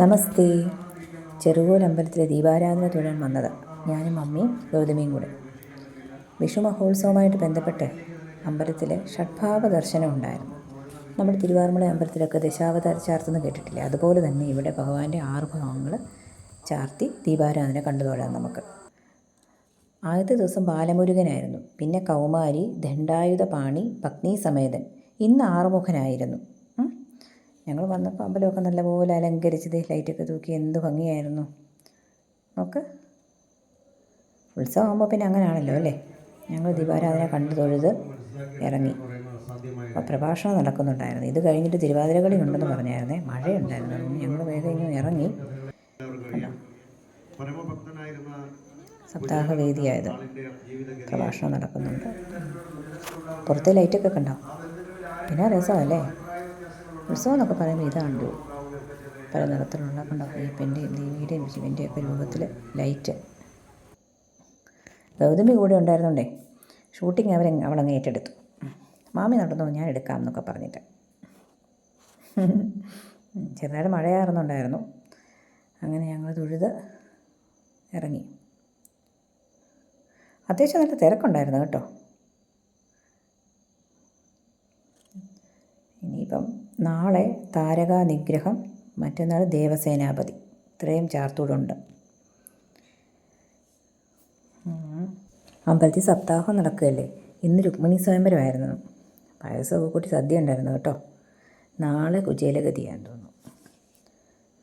നമസ്തേ. ചെറുകോൽ അമ്പലത്തിലെ ദീപാരാധന തൊഴാൻ വന്നത് ഞാനും മമ്മിയും ഗൗതമിയും കൂടെ. വിഷു മഹോത്സവമായിട്ട് ബന്ധപ്പെട്ട് അമ്പലത്തിൽ ഷഡ്ഭാവ ദർശനം ഉണ്ടായിരുന്നു. നമ്മൾ തിരുവാർമല അമ്പലത്തിലൊക്കെ ദശാവതാര ചാർത്തെന്ന് കേട്ടിട്ടില്ലേ? അതുപോലെ തന്നെ ഇവിടെ ഭഗവാന്റെ ആറ് ഭാവങ്ങൾ ചാർത്തി ദീപാരാധന കണ്ടു തൊഴാം നമുക്ക്. ആദ്യത്തെ ദിവസം ബാലമുരുകനായിരുന്നു. പിന്നെ കൗമാരി ദണ്ഡായുധ പാണി പത്നി സമേതൻ ഇന്ന് ആറുമുഖനായിരുന്നു. ഞങ്ങൾ വന്നപ്പോൾ അമ്പലമൊക്കെ നല്ലപോലെ അലങ്കരിച്ചത് ലൈറ്റൊക്കെ തൂക്കി എന്ത് ഭംഗിയായിരുന്നു. നോക്ക്. ഉത്സവമാകുമ്പോൾ പിന്നെ അങ്ങനെയാണല്ലോ അല്ലേ? ഞങ്ങൾ ദീപാരാധന കണ്ടു തൊഴുത് ഇറങ്ങി. അപ്പോൾ പ്രഭാഷണം നടക്കുന്നുണ്ടായിരുന്നു. ഇത് കഴിഞ്ഞിട്ട് തിരുവാതിരകളി ഉണ്ടെന്ന് പറഞ്ഞായിരുന്നേ. മഴയുണ്ടായിരുന്നു. ഞങ്ങൾ വേഗം ഇങ്ങനെ ഇറങ്ങി. സപ്താഹ വേദിയായത് സപ്താഹവേദിയായത്. പ്രഭാഷണം നടക്കുന്നുണ്ട്. പുറത്തെ ലൈറ്റൊക്കെ കണ്ടോ? പിന്നെ രസമല്ലേ? ഉത്സവം എന്നൊക്കെ പറയുമ്പോൾ ഇതാണല്ലോ പല നിറത്തിലുള്ള കണ്ടോ അയ്യപ്പന്റെയും ദേവിയുടെയും ശിവന്റെയും ഒക്കെ രൂപത്തിൽ ലൈറ്റ്. ഗൗതമി കൂടെ ഉണ്ടായിരുന്നുണ്ടേ ഷൂട്ടിങ് അവരെ അവളങ്ങ് ഏറ്റെടുത്തു. മാമി നടന്നു ഞാൻ എടുക്കാം എന്നൊക്കെ പറഞ്ഞിട്ട്. ചെറുതായിട്ട് മഴയാറുന്നുണ്ടായിരുന്നു. അങ്ങനെ ഞങ്ങൾ തൊഴുത് ഇറങ്ങി. അത്യാവശ്യം നല്ല തിരക്കുണ്ടായിരുന്നു കേട്ടോ. ഇനിയിപ്പം നാളെ താരകാ നിഗ്രഹം മറ്റന്നാൾ ദേവസേനാപതി. ഇത്രയും ചാർത്തൂടുണ്ട്. അമ്പലത്തിൽ സപ്താഹം നടക്കുകയല്ലേ? ഇന്ന് രുക്മിണി സ്വയംവരമായിരുന്നു. പായസമൊക്കെ കൂട്ടി സദ്യ ഉണ്ടായിരുന്നു കേട്ടോ. നാളെ കുചേലഗതിയാന്ന് തോന്നുന്നു.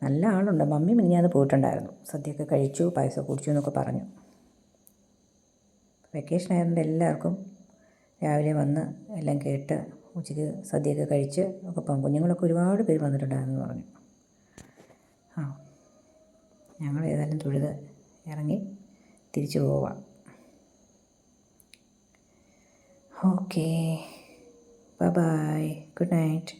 നല്ല ആളുണ്ട്. മമ്മി മിനിഞ്ഞാന്ന് പോയിട്ടുണ്ടായിരുന്നു. സദ്യയൊക്കെ കഴിച്ചു പായസം കുടിച്ചു എന്നൊക്കെ പറഞ്ഞു. വെക്കേഷൻ ആയതുകൊണ്ട് എല്ലാവർക്കും രാവിലെ വന്ന് എല്ലാം കേട്ട് ഉച്ചയ്ക്ക് സദ്യയൊക്കെ കഴിച്ച് ഒക്കെ പോകും. കുഞ്ഞുങ്ങളൊക്കെ ഒരുപാട് പേര് വന്നിട്ടുണ്ടായിരുന്നു പറഞ്ഞു. ആ ഞങ്ങൾ ഏതായാലും തൊഴുത് ഇറങ്ങി തിരിച്ചു പോവാം. ഓക്കേ. ബൈ. Good night.